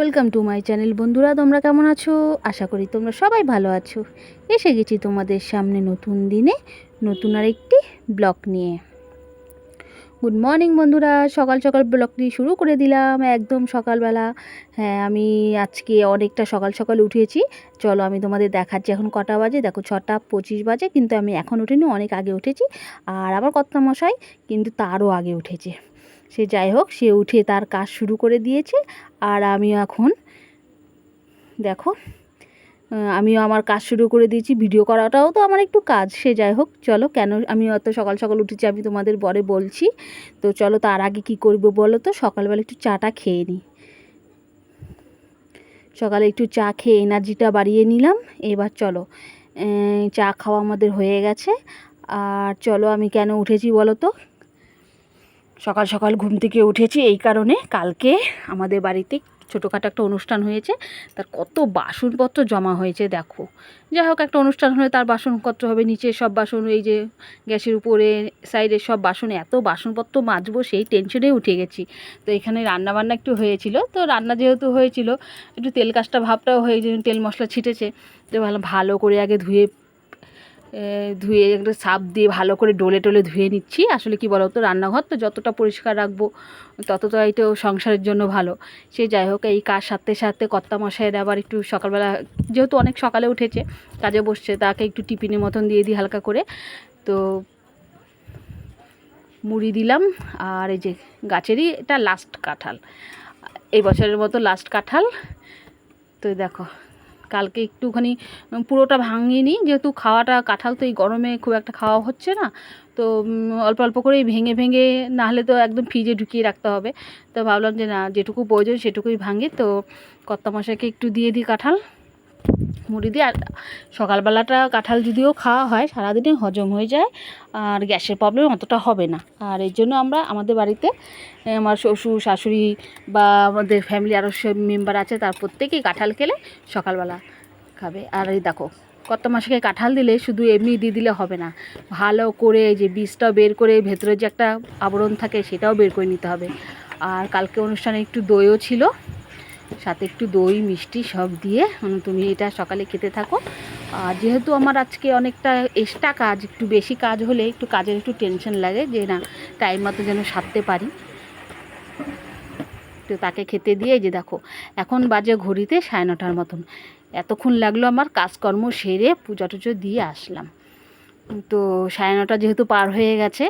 Welcome to my channel বন্ধুরা, তোমরা কেমন আছো? আশা করি তোমরা সবাই ভালো আছো। এসে গেছি তোমাদের সামনে নতুন দিনে, নতুন আর একটি ব্লগ নিয়ে। গুড মর্নিং বন্ধুরা। সকাল সকাল ব্লগটি শুরু করে দিলাম, একদম সকালবেলা। হ্যাঁ আমি আজকে অনেকটা সকাল সকাল উঠেছি। চলো, আমি তোমাদের দেখাচ্ছি। এখন কটা বাজে? দেখো, ছটা পঁচিশ বাজে, কিন্তু আমি এখন উঠিনি, অনেক আগে উঠেছি। আর আমার কর্তা মশাই কিন্তু তারও আগে উঠেছে। সে যাই হোক, সে উঠে তার কাজ শুরু করে দিয়েছে। আর আমিও এখন, দেখো আমিও আমার কাজ শুরু করে দিয়েছি। ভিডিও করাটাও তো আমার একটু কাজ। সে যাই হোক, চলো, কেন আমি অত সকাল সকাল উঠেছি আমি তোমাদের পরে বলছি। তো চলো, তার আগে কি করব বলো তো? সকালবেলা একটু চাটা খেয়ে নিই সকালে একটু চা খেয়ে এনার্জিটা বাড়িয়ে নিলাম। এবার চলো চা খাওয়া আমাদের হয়ে গেছে। আর চলো, আমি কেন উঠেছি বলো তো? সকাল সকাল ঘুম থেকে উঠেছি এই কারণে কালকে আমাদের বাড়িতে ছোটোখাটো একটা অনুষ্ঠান হয়েছে। তার কত বাসনপত্র জমা হয়েছে, দেখো। যাই হোক, একটা অনুষ্ঠান হলে তার বাসনপত্র হবে নিচে সব বাসন, এই যে গ্যাসের উপরে সাইডের সব বাসন, এত বাসনপত্র মাজবো, সেই টেনশনে উঠে গেছি। তো এখানে রান্না বান্না একটু হয়েছিল। তো রান্না যেহেতু হয়েছিল, একটু তেল কাজটা ভাবটাও হয়ে তেল মশলা ছিটেছে। তো ভালো ভালো করে আগে ধুয়ে ধুয়ে একটা সাপ দিয়ে ভালো করে ডলে টলে ধুয়ে নিচ্ছি। আসলে কি বলতো, রান্নাঘর তো যতটা পরিষ্কার রাখব ততটা তো সংসারের জন্য ভালো। সে যাই হোক, এই কাজ সাথে সাথে কর্তা মশাইয়ের আবার একটু সকালবেলা, যেহেতু অনেক সকালে উঠেছে, কাজে বসছে, তাকে একটু টিফিনের মতন দিয়ে দিই হালকা করে। তো মুড়ি দিলাম, আর এই যে গাছেরই এটা লাস্ট কাঁঠাল। এই বছরের মতো লাস্ট কাঁঠাল। তো দেখো কালকে একটুখানি পুরোটা ভাঙিনি যেহেতু খাওয়াটা কাঁঠাল তো এই গরমে খুব একটা খাওয়া হচ্ছে না। তো অল্প অল্প করেই ভেঙে ভেঙে না হলে তো একদম ফ্রিজে ঢুকিয়ে রাখতে হবে। তো ভাবলাম যে না, যেটুকু প্রয়োজন সেটুকুই ভাঙি। তো কর্তামশাইকে একটু দিয়ে দিই কাঁঠাল। মুড়ি দিয়ে, আর সকালবেলাটা কাঁঠাল যদিও খাওয়া হয় সারাদিনে হজম হয়ে যায়, আর গ্যাসের প্রবলেম অতটা হবে না। আর এর জন্য আমরা আমাদের বাড়িতে আমার শ্বশুর, শাশুড়ি বা আমাদের ফ্যামিলি আরও মেম্বার আছে, তার প্রত্যেকেই কাঁঠাল খেলে সকালবেলা খাবে। আর এই দেখো, কত মাসকে কাঁঠাল দিলে শুধু এমনি দিয়ে দিলে হবে না। ভালো করে যে বীজটাও বের করে, ভেতরে যে একটা আবরণ থাকে, সেটাও বের করে নিতে হবে। আর কালকে অনুষ্ঠানে একটু দইও ছিল সাথে একটু দই, মিষ্টি সব দিয়ে। তুমি এটা সকালে খেতে থাকো। আর যেহেতু আমার আজকে অনেকটা এক্সট্রা কাজ, একটু বেশি কাজ হলে একটু কাজের একটু টেনশন লাগে যে না টাইম মতো যেন সারতে পারি। তো তাকে খেতে দিয়ে যে দেখো, এখন বাজে ঘড়িতে সাড়ে নটার মতন। এতক্ষণ লাগল আমার কাজকর্ম সেরে পূজা টুজো দিয়ে আসলাম। তো সাড়ে নটা যেহেতু পার হয়ে গেছে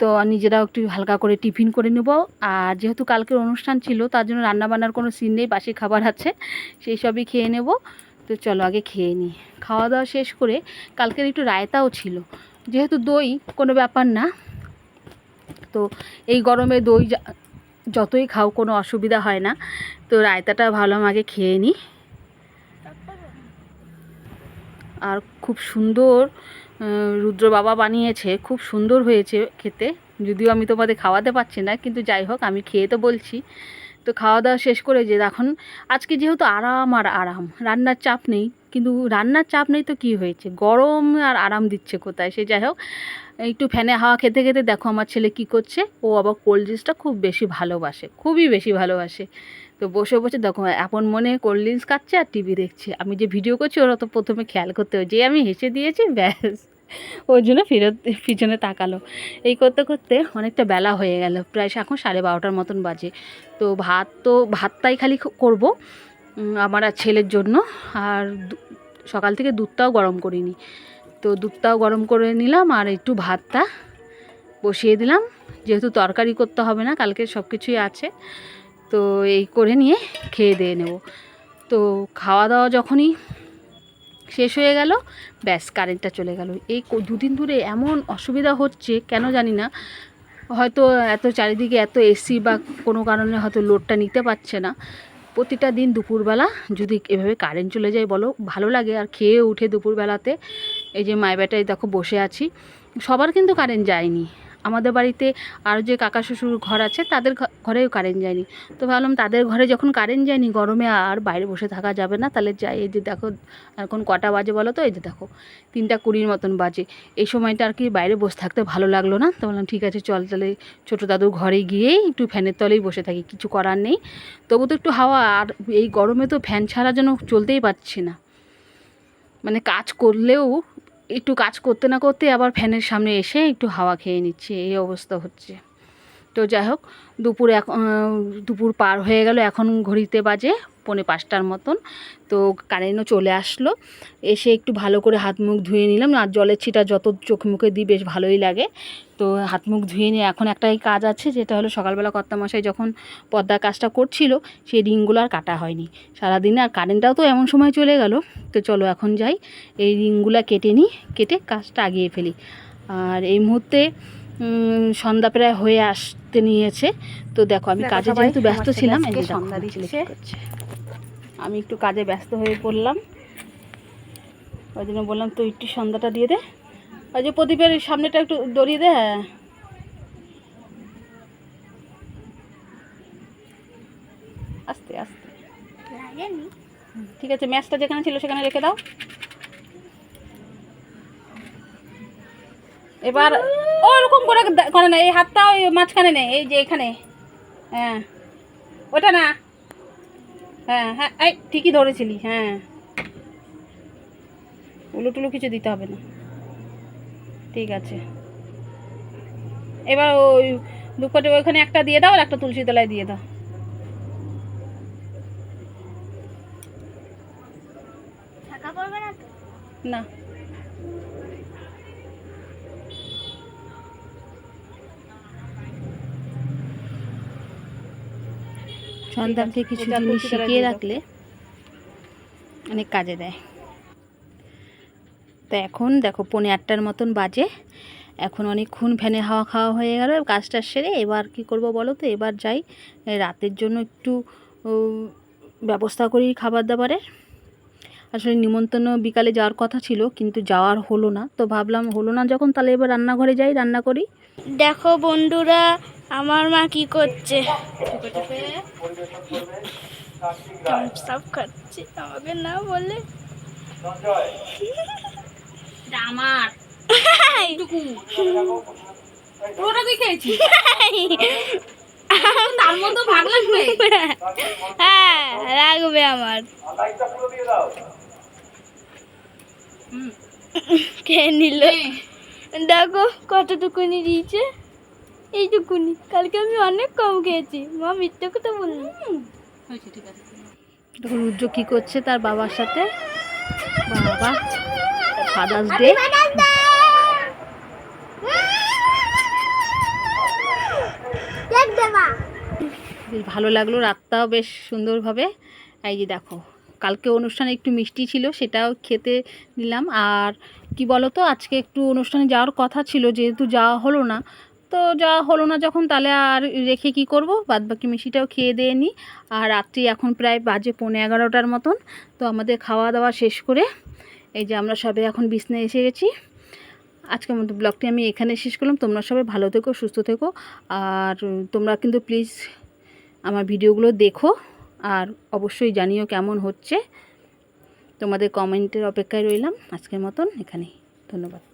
তো নিজেরাও একটু হালকা করে টিফিন করে নেব। আর যেহেতু কালকের অনুষ্ঠান ছিল, তার জন্য রান্নাবান্নার কোনো সিন নেই, বাসি খাবার আছে, সেই সবই খেয়ে নেব। তো চলো আগে খেয়ে নিই খাওয়া দাওয়া শেষ করে কালকের একটু রায়তাও ছিল। যেহেতু দই কোনো ব্যাপার না, তো এই গরমে দই যতই খাও কোনো অসুবিধা হয় না। তো রায়তাটা ভালো আগে খেয়ে নিই আর খুব সুন্দর রুদ্র বাবা বানিয়েছে, খুব সুন্দর হয়েছে খেতে। যদিও আমি তোমাদের খাওয়াতে পারছি না, কিন্তু যাই হোক, আমি খেয়ে তো বলছি। তো খাওয়া দাওয়া শেষ করে যে এখন, আজকে যেহেতু আরাম আর আরাম, রান্নার চাপ নেই, কিন্তু রান্নার চাপ নেই তো কী হয়েছে? গরম আর আরাম দিচ্ছে কোথায়? সে যাই হোক, একটু ফ্যানে হাওয়া খেতে খেতে দেখো আমার ছেলে কি করছে, ও আবার কোল্ড ড্রিঙ্কসটা খুব বেশি ভালোবাসে, খুবই বেশি ভালোবাসে। তো বসে বসে দেখো আপন মনে কোল্ড ড্রিঙ্কস খাচ্ছে আর টিভি দেখছে। আমি যে ভিডিও করছি, ওরা তো প্রথমে খেয়াল করতে যে আমি হেসে দিয়েছি, ব্যাস। ওর জন্য ফেরত, পিছনে তাকালো। এই করতে করতে অনেকটা বেলা হয়ে গেল, প্রায় এখন সাড়ে বারোটার মতন বাজে। তো ভাত তো, ভাতটাই খালি করব আমার আর ছেলের জন্য। আর সকাল থেকে দুধটাও গরম করিনি। তো দুধটাও গরম করে নিলাম আর একটু ভাতটা বসিয়ে দিলাম। যেহেতু তরকারি করতে হবে না, কালকে সব কিছুই আছে। তো এই করে নিয়ে খেয়ে দিয়ে নেব। তো খাওয়া দাওয়া যখনই শেষ হয়ে গেল, ব্যাস কারেন্টটা চলে গেল। এই দুদিন ধরে এমন অসুবিধা হচ্ছে, কেন জানি না। হয়তো এত চারিদিকে এত এসি বা কোনো কারণে হয়তো লোডটা নিতে পারছে না। প্রতিটা দিন দুপুরবেলা যদি এভাবে কারেন্ট চলে যায় বলো, ভালো লাগে। আর খেয়ে উঠে দুপুরবেলাতে, এই যে মায়ের বেটায় দেখো বসে আছি, সবার কিন্তু কারেন্ট যায়নি। আমাদের বাড়িতে আরও যে কাকা শ্বশুর ঘর আছে, তাদের ঘরেও কারেন্ট যায়নি। তো ভাবলাম তাদের ঘরে যখন কারেন্ট যায়নি, গরমে আর বাইরে বসে থাকা যাবে না, তাহলে যাই, এই যে দেখো, এখন কটা বাজে বলো তো, এই যে দেখো, তিনটা কুড়ির মতন বাজে। এই সময়টা আর কি বাইরে বসে থাকতে ভালো লাগল না, তো বললাম ঠিক আছে, চল তাহলে ছোটো দাদুর ঘরে গিয়েই একটু ফ্যানের তলেই বসে থাকি, কিছু করার নেই। তবু তো একটু হাওয়া, আর এই গরমে তো ফ্যান ছাড়া যেন চলতেই পারছি না। মানে কাজ করলেও একটু কাজ করতে না করতে আবার ফ্যানের সামনে এসে একটু হাওয়া খেয়ে নিচ্ছি, এই অবস্থা হচ্ছে। তো যাই হোক দুপুর আহ, দুপুর পার হয়ে গেল। এখন ঘড়িতে বাজে পৌনে পাঁচটার মতন। তো কারেন্টও চলে আসলো। এসে একটু ভালো করে হাত মুখ ধুয়ে নিলাম। আর জলের ছিটা যত চোখ মুখে দিই বেশ ভালোই লাগে। তো হাত মুখ ধুয়ে নিয়ে এখন একটাই কাজ আছে যেটা হলো সকালবেলা কর্তামশাই যখন পর্দার কাজটা করছিল সেই রিংগুলো আর কাটা হয়নি। সারাদিনে আর কারেন্টটাও তো এমন সময় চলে গেল। তো চলো এখন যাই। এই রিংগুলো কেটে নিই কেটে কাজটা আগিয়ে ফেলি। আর এই মুহূর্তে সন্ধ্যা প্রায় হয়ে আসতে নিয়েছে। তো দেখো আমি কাজে যেহেতু ব্যস্ত ছিলাম। আমি একটু কাজে ব্যস্ত হয়ে পড়লাম। ওই জন্য বললাম তুই একটু সন্ধ্যাটা দিয়ে দে। ওই যে প্রদীপের সামনেটা একটু দড়িয়ে দে হ্যাঁ। আস্তে আস্তে। ঠিক আছে ম্যাচটা যেখানে ছিল সেখানে রেখে দাও। এবার ওরকম করে করে না এই হাতটা ওই মাঝখানে নেই এই যে এখানে। হ্যাঁ ওটা না। হ্যাঁ হ্যাঁ এই ঠিকই ধরেছিলি হ্যাঁ। উলু টুলু কিছু দিতে হবে না। ঠিক আছে। এবার ওই দুপটে ওইখানে একটা দিয়ে দাও আর একটা তুলসী তলায় দিয়ে দাও। না। সন্তানকে কিছু জিনিস শিখিয়ে রাখলে অনেক কাজে দেয়। তো এখন দেখো পনে আটটার মতন বাজে। এখন অনেকক্ষণ ফ্যানে হাওয়া খাওয়া হয়ে গেল কাজটা সেরে এবার কি করব বলো তো? এবার যাই রাতের জন্য একটু ব্যবস্থা করি খাবার দাবারের আসলে নিমন্ত্রণ বিকালে যাওয়ার কথা ছিল কিন্তু যাওয়ার হলো না। তো ভাবলাম হলো না যখন তাহলে এবার রান্নাঘরে যাই রান্না করি। দেখো বন্ধুরা আমার মা কি করছে? সব খাচ্ছে আমাকে না বলে। আমার পুরোটা তুই খেয়েছিস? তার ভাগ লাগবে? হ্যাঁ লাগবে আমার। কে নিল। দেখো কতটুকুনি দিয়েছে। এইটুকুনি। কালকে আমি অনেক কম খেয়েছি। মা মিথ্যে কথা বললি। হয়েছে ঠিক আছে দেখো রুদ্র কি করছে তার বাবার সাথে? বাবা ফাদার্স ডে বেশ ভালো লাগল, রাতটাও বেশ সুন্দরভাবে। এই যে দেখো, কালকে অনুষ্ঠানে একটু মিষ্টি ছিল, সেটাও খেতে নিলাম। আর কি বলো তো আজকে একটু অনুষ্ঠানে যাওয়ার কথা ছিল, যেহেতু যাওয়া হলো না তো যা হলো না যখন, তাহলে আর রেখে কি করব? বাদ বাকি মিষ্টিটাও খেয়ে দিয়ে নিই আর রাত্রি এখন প্রায় বাজে পৌনে এগারোটার মতন। তো আমাদের খাওয়া দাওয়া শেষ করে এই যে আমরা সবাই এখন বিছনায় এসে গেছি। আজকের মতো ব্লগটি আমি এখানে শেষ করলাম। তোমরা সবাই ভালো থেকো, সুস্থ থেকো। আর তোমরা কিন্তু প্লিজ আমার ভিডিওগুলো দেখো। আর অবশ্যই জানিও কেমন হচ্ছে। তোমাদের কমেন্টের অপেক্ষায় রইলাম আজকের মতন এখানেই। ধন্যবাদ।